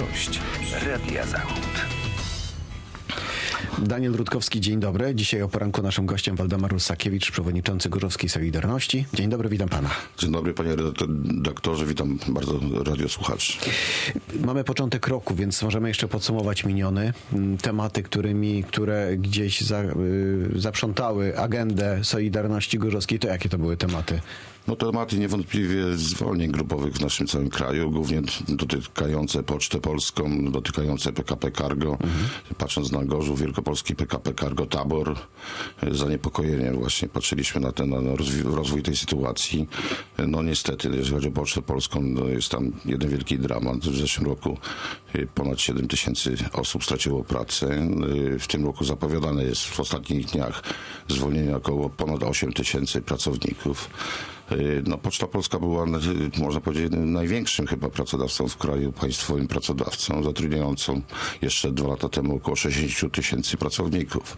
Gość Radia Zachód. Daniel Rutkowski, dzień dobry. Dzisiaj o poranku naszym gościem Waldemar Rusakiewicz, przewodniczący Gorzowskiej Solidarności. Dzień dobry, witam pana. Dzień dobry panie redaktor- doktorze, witam bardzo radiosłuchaczy. Mamy początek roku, więc możemy jeszcze podsumować miniony. Mm, Tematy, którymi, które gdzieś za, y, zaprzątały agendę Solidarności Gorzowskiej, to jakie to były tematy? No tematy niewątpliwie zwolnień grupowych w naszym całym kraju, głównie dotykające Pocztę Polską, dotykające PKP Cargo. Patrząc na Gorzów, Wielkopolski PKP Cargo Tabor, e, zaniepokojeniem właśnie patrzyliśmy na ten na rozwój tej sytuacji. No niestety, jeżeli chodzi o Pocztę Polską, no jest tam jeden wielki dramat. W zeszłym roku e, ponad 7 tysięcy osób straciło pracę. E, W tym roku zapowiadane jest w ostatnich dniach zwolnienie około ponad 8 tysięcy pracowników. Y, No, Poczta Polska była, y, można powiedzieć, największym chyba pracodawcą w kraju, państwowym pracodawcą, zatrudniającą jeszcze dwa lata temu około 60 tysięcy pracowników.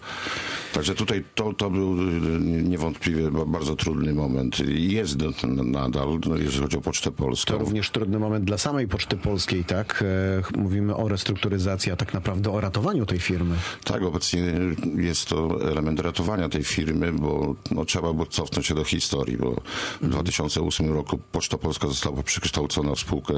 Także tutaj to, to był y, niewątpliwie ba- bardzo trudny moment. I Jest nadal, no, jeżeli chodzi o Pocztę Polską. To również trudny moment dla samej Poczty Polskiej, tak? E, Mówimy o restrukturyzacji, a tak naprawdę o ratowaniu tej firmy. Tak, obecnie jest to element ratowania tej firmy, bo no, trzeba było cofnąć się do historii, bo w 2008 roku Poczta Polska została przekształcona w spółkę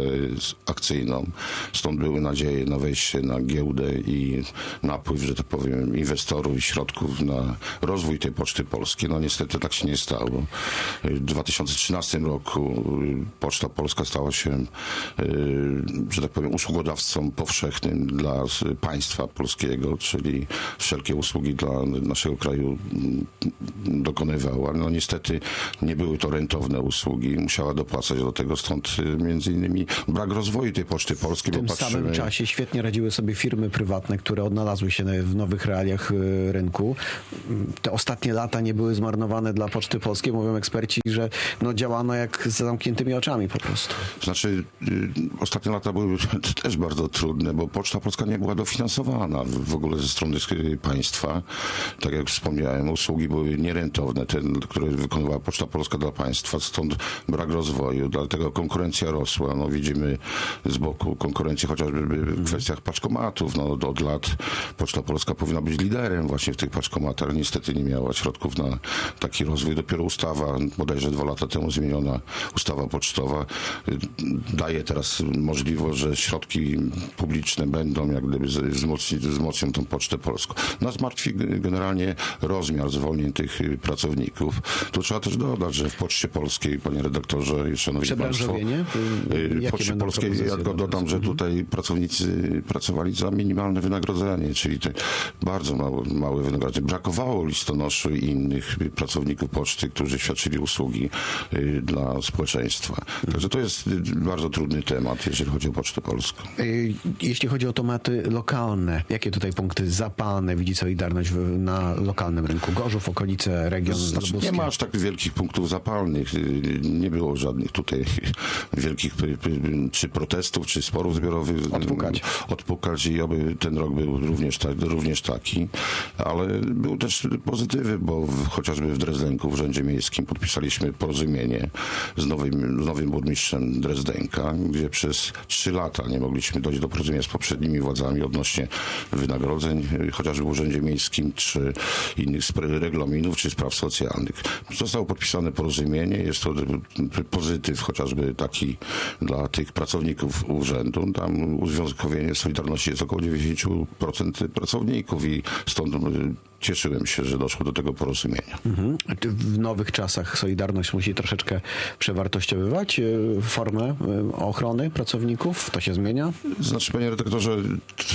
akcyjną. Stąd były nadzieje na wejście na giełdę i napływ, że tak powiem, inwestorów i środków na rozwój tej Poczty Polskiej. No niestety tak się nie stało. W 2013 roku y, Poczta Polska stała się, y, że tak powiem, usługodawcą powszechnym dla państwa polskiego, czyli wszelkie usługi dla naszego kraju mm, dokonywała. No niestety nie były to rentowne usługi, musiała dopłacać do tego, stąd y, między innymi brak rozwoju tej Poczty Polskiej, W tym bo samym patrzymy... czasie świetnie radziły sobie firmy prywatne, które odnalazły się w nowych realiach y, rynku. Te ostatnie lata nie były zmarnowane dla Poczty Polskiej. Mówią eksperci, że no, działano jak z zamkniętymi oczami po prostu. Znaczy, y, ostatnie lata były też bardzo trudne, bo Poczta Polska nie była dofinansowana w ogóle ze strony państwa. Tak jak wspomniałem, usługi były nierentowne, te, które wykonywała Poczta Polska dla państwa, stąd brak rozwoju, dlatego konkurencja rosła. No, widzimy z boku konkurencję chociażby w kwestiach paczkomatów. No, od, lat Poczta Polska powinna być liderem właśnie w tych paczkomatach. Niestety nie miała środków na taki rozwój. Dopiero ustawa, bodajże dwa lata temu zmieniona ustawa pocztowa, daje teraz możliwość, że środki publiczne będą jak gdyby z- wzmocni, wzmocnią tą Pocztę Polską. Nas martwi generalnie rozmiar zwolnień tych pracowników. Tu trzeba też dodać, że w Poczcie Polskiej, panie redaktorze i szanowni państwo, jakie Poczcie będą Polskiej, ja tylko dodam, że tutaj pracownicy pracowali za minimalne wynagrodzenie, czyli te bardzo małe, małe wynagrodzenie. Brakowało listonoszy i innych pracowników poczty, którzy świadczyli usługi y, dla społeczeństwa. Także to jest bardzo trudny temat, jeżeli chodzi o Pocztę Polską. Y, Jeśli chodzi o tematy lokalne, jakie tutaj punkty zapalne widzi Solidarność na lokalnym rynku? Gorzów, okolice, region Znaczy, nie ma aż tak wielkich punktów zapalnych. Y, Nie było żadnych tutaj wielkich y, y, czy protestów, czy sporów zbiorowych. Odpukać. Odpukać i ten rok był również, tak, również taki. Ale był też pozytywy, bo w, chociażby w Drezdenku, w Urzędzie Miejskim podpisaliśmy porozumienie z nowym, nowym burmistrzem Drezdenka, gdzie przez trzy lata nie mogliśmy dojść do porozumienia z poprzednimi władzami odnośnie wynagrodzeń, chociażby w Urzędzie Miejskim, czy innych spra- regulaminów, czy spraw socjalnych. Zostało podpisane porozumienie, jest to pozytyw chociażby taki dla tych pracowników urzędu. Tam uzwiązkowienie Solidarności jest około 90% pracowników i stąd cieszyłem się, że doszło do tego porozumienia. Mhm. Czy W nowych czasach Solidarność musi troszeczkę przewartościowywać y, formę y, ochrony pracowników? To się zmienia? Znaczy, panie redaktorze,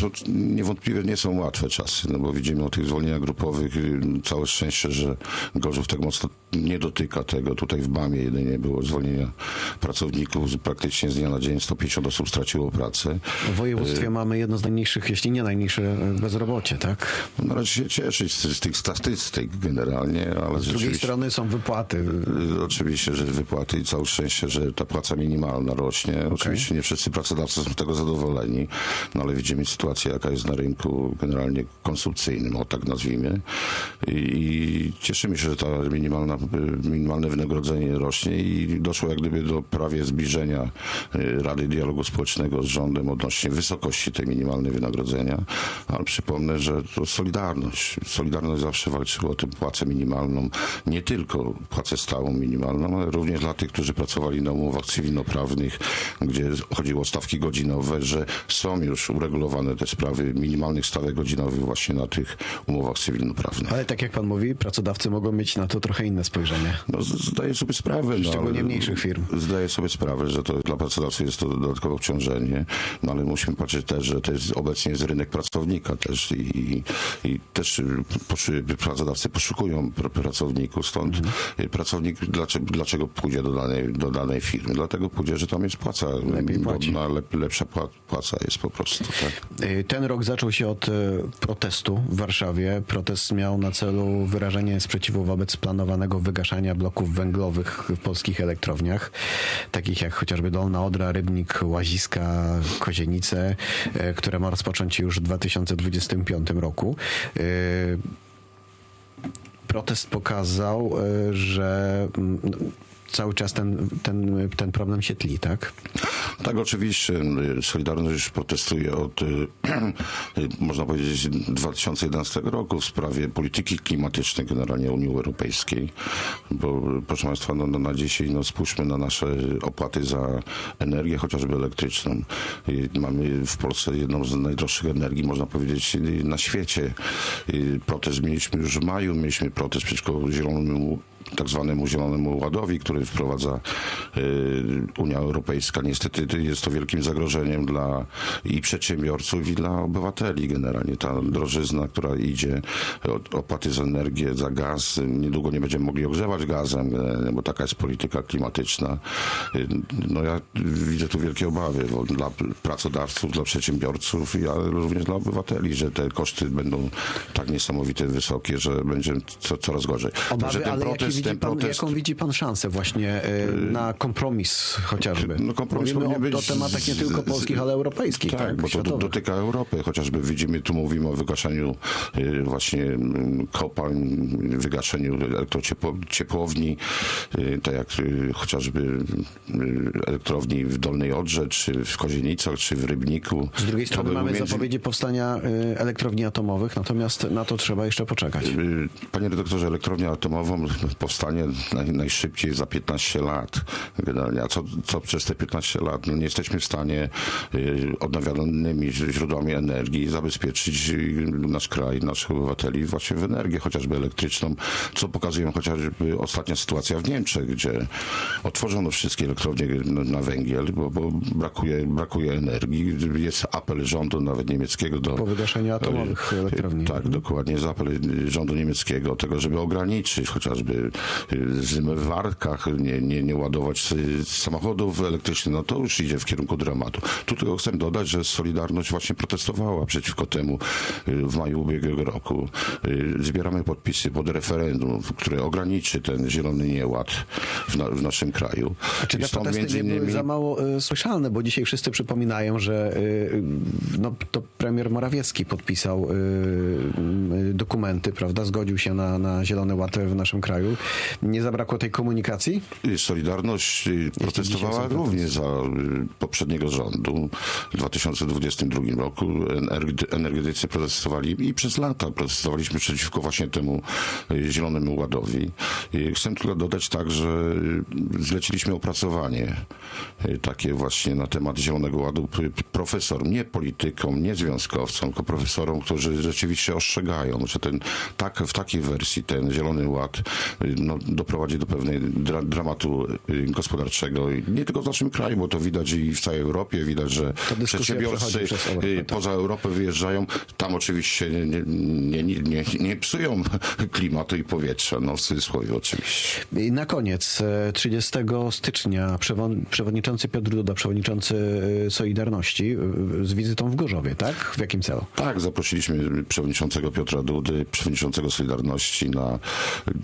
to niewątpliwie nie są łatwe czasy, no bo widzimy o tych zwolnieniach grupowych. y, Całe szczęście, że Gorzów tak mocno nie dotyka tego. Tutaj w BAMie jedynie było zwolnienia pracowników. Praktycznie z dnia na dzień 150 osób straciło pracę. W województwie mamy jedno z najmniejszych, jeśli nie najmniejsze y, bezrobocie, tak? Należy się cieszyć z, tych statystyk generalnie, ale Z drugiej strony są wypłaty. Y, Oczywiście, że wypłaty i całe szczęście, że ta płaca minimalna rośnie. Oczywiście nie wszyscy pracodawcy są z tego zadowoleni, no ale widzimy sytuację, jaka jest na rynku generalnie konsumpcyjnym, o tak nazwijmy. I, i cieszymy się, że ta minimalna, y, minimalne wynagrodzenie rośnie i doszło jak gdyby do prawie zbliżenia y, Rady Dialogu Społecznego z rządem odnośnie wysokości tej minimalnej wynagrodzenia. Ale przypomnę, że to Solidarność. Solidarność zawsze walczyła o tę płacę minimalną, nie tylko płacę stałą minimalną, ale również dla tych, którzy pracowali na umowach cywilnoprawnych, gdzie chodziło o stawki godzinowe, że są już uregulowane te sprawy minimalnych stawek godzinowych właśnie na tych umowach cywilnoprawnych. Ale tak jak pan mówi, pracodawcy mogą mieć na to trochę inne spojrzenie. No, zdaję sobie sprawę. No, Szczególnie ale- mniejszych firm. Zdaję sobie sprawę, że to dla pracodawcy jest to dodatkowe obciążenie, no ale musimy patrzeć też, że to jest obecnie jest rynek pracownika też i, i, i też pracodawcy poszukują pr- pracowników, stąd Mhm. pracownik dlaczego, dlaczego pójdzie do danej, do danej firmy? Dlatego pójdzie, że tam jest płaca Lepiej płaci. godna, lepsza pła- płaca jest po prostu. Tak? Y, Ten rok zaczął się od y, protestu w Warszawie. Protest miał na celu wyrażenie sprzeciwu wobec planowanego wygaszania bloków węglowych w polskich elektrowniach, takich jak chociażby Dolna Odra, Rybnik, Łaziska, Kozienice, które ma rozpocząć się już w 2025 roku. Protest pokazał, y, że mm, cały czas ten, ten, ten problem się tli, tak? Tak, oczywiście. Solidarność protestuje od, y, y, można powiedzieć, 2011 roku w sprawie polityki klimatycznej generalnie Unii Europejskiej. Bo, proszę Państwa, no, no, na dzisiaj no, spójrzmy na nasze opłaty za energię, chociażby elektryczną. Y, Mamy w Polsce jedną z najdroższych energii, można powiedzieć, na świecie. Protest mieliśmy już w maju, mieliśmy protest przeciwko zielonemu tak zwanemu Zielonemu Ładowi, który wprowadza y, Unia Europejska. Niestety jest to wielkim zagrożeniem dla i przedsiębiorców, i dla obywateli generalnie. Ta drożyzna, która idzie, opłaty za energię, za gaz, niedługo nie będziemy mogli ogrzewać gazem, generalnie, bo taka jest polityka klimatyczna. Y, No ja widzę tu wielkie obawy dla pracodawców, dla przedsiębiorców, ale również dla obywateli, że te koszty będą tak niesamowite wysokie, że będzie co, coraz gorzej. Także Obawy, ten ale jaki protest, widzi pan, protest, jaką widzi pan szansę właśnie y, na kompromis chociażby? no kompromis Mówimy o, być o tematach nie tylko polskich, ale europejskich, tak? Tak, bo to do, dotyka Europy. Chociażby widzimy, tu mówimy o wygaszeniu y, właśnie kopalń, wygaszeniu elektrociepłowni, y, tak jak chociażby elektrowni w Dolnej Odrze, czy w Kozienicach, czy w Rybniku. Z drugiej strony mamy między- zapowiedzi powstania elektrowni atomowych, natomiast na to trzeba jeszcze poczekać. Panie redaktorze, elektrownię atomową powstanie naj, najszybciej za 15 lat. Generalnie. A co, co przez te 15 lat? No nie jesteśmy w stanie y, odnawialnymi źródłami energii zabezpieczyć y, nasz kraj, naszych obywateli właśnie w energię, chociażby elektryczną, co pokazują chociażby ostatnia sytuacja w Niemczech, gdzie otworzono wszystkie elektrownie na, węgiel, bo, bo brakuje, brakuje energii. Jest apel rządu nawet niemieckiego do... Po wygaszeniu atomowych y, elektrowni. Tak, dokładnie. Jest apel rządu niemieckiego tego, żeby ograniczyć chociażby zmywarkach, nie, nie, nie ładować y, samochodów elektrycznych. No to już idzie w kierunku dramatu. Tu tylko chcę dodać, że Solidarność właśnie protestowała przeciwko temu y, w maju ubiegłego roku. Y, Zbieramy podpisy pod referendum, które ograniczy ten zielony nieład w, na, w naszym kraju. A czy te stąd protesty nie były innymi- za mało y, słyszalne, bo dzisiaj wszyscy przypominają, że y, no, to premier Morawiecki podpisał y, y, dokumenty, prawda, zgodził się na, na Zielony Ład w naszym kraju. Nie zabrakło tej komunikacji? Solidarność y, protestowała również za y, poprzedniego rządu. W 2022 roku energ- energetycy protestowali i przez lata protestowaliśmy przeciwko właśnie temu y, Zielonemu Ładowi. Chcę tylko dodać tak, że zleciliśmy opracowanie takie właśnie na temat Zielonego Ładu profesorom, nie politykom, nie związkowcom, tylko profesorom, którzy rzeczywiście ostrzegają, że ten, tak, w takiej wersji ten Zielony Ład no, doprowadzi do pewnej dra- dramatu y, gospodarczego i nie tylko w naszym kraju, bo to widać i w całej Europie, widać, że przedsiębiorcy Europę, y, tak. poza Europę wyjeżdżają. Tam oczywiście nie, nie, nie, nie, nie psują klimatu i powietrza, no w cudzysłowie oczywiście. I na koniec, e, 30 stycznia przewo- przewodniczący Piotr Duda, przewodniczący e, Solidarności e, z wizytą w Gorzowie, tak? W jakim celu? Tak, zaprosiliśmy przewodniczącego Piotra Dudy, przewodniczącego Solidarności na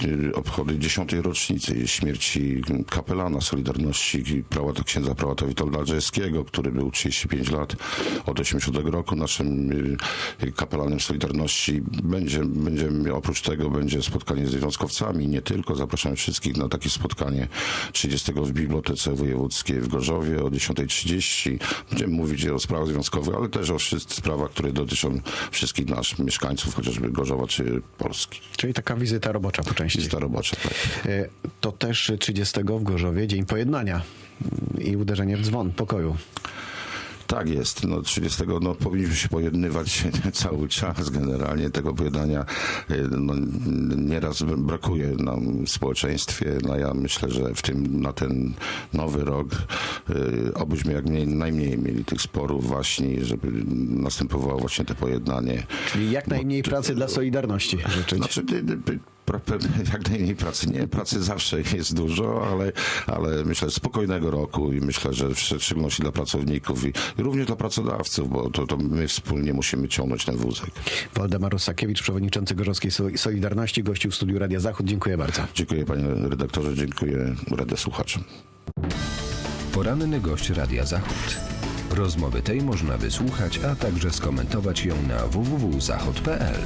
y, obchody dziesiątej rocznicy śmierci kapelana Solidarności, prałata, księdza prałata Witolda Alżejskiego, który był 35 lat od 80 roku naszym y, kapelanem Solidarności. Będzie, będzie, oprócz tego będzie spotkanie z związkowcami, nie tylko. Zapraszam wszystkich na takie spotkanie 30 w Bibliotece Wojewódzkiej w Gorzowie o 10.30. Będziemy mówić o sprawach związkowych, ale też o wszystkich sprawach, które dotyczą wszystkich naszych mieszkańców, chociażby Gorzowa czy Polski. Czyli taka wizyta robocza po części. Lista robocza, E, To też 30 w Gorzowie Dzień Pojednania i uderzenie w dzwon pokoju. Tak jest. No 30 no, powinniśmy się pojednywać cały czas. Generalnie tego pojednania y, no, nieraz brakuje nam w społeczeństwie. No ja myślę, że w tym na ten nowy rok y, obyśmy jak mniej, najmniej mieli tych sporów właśnie, żeby następowało właśnie te pojednanie. Czyli jak najmniej pracy dla Solidarności życzyć. Znaczy, jak najmniej pracy. Nie, pracy zawsze jest dużo, ale, ale myślę, że spokojnego roku i myślę, że w szczególności dla pracowników i, i również dla pracodawców, bo to, to my wspólnie musimy ciągnąć ten wózek. Waldemar Rusakiewicz, przewodniczący Gorzowskiej Sol- Solidarności, gościł w studiu Radia Zachód. Dziękuję bardzo. Dziękuję panie redaktorze, dziękuję radiosłuchaczom. Poranny gość Radia Zachód. Rozmowy tej można wysłuchać, a także skomentować ją na www.zachod.pl.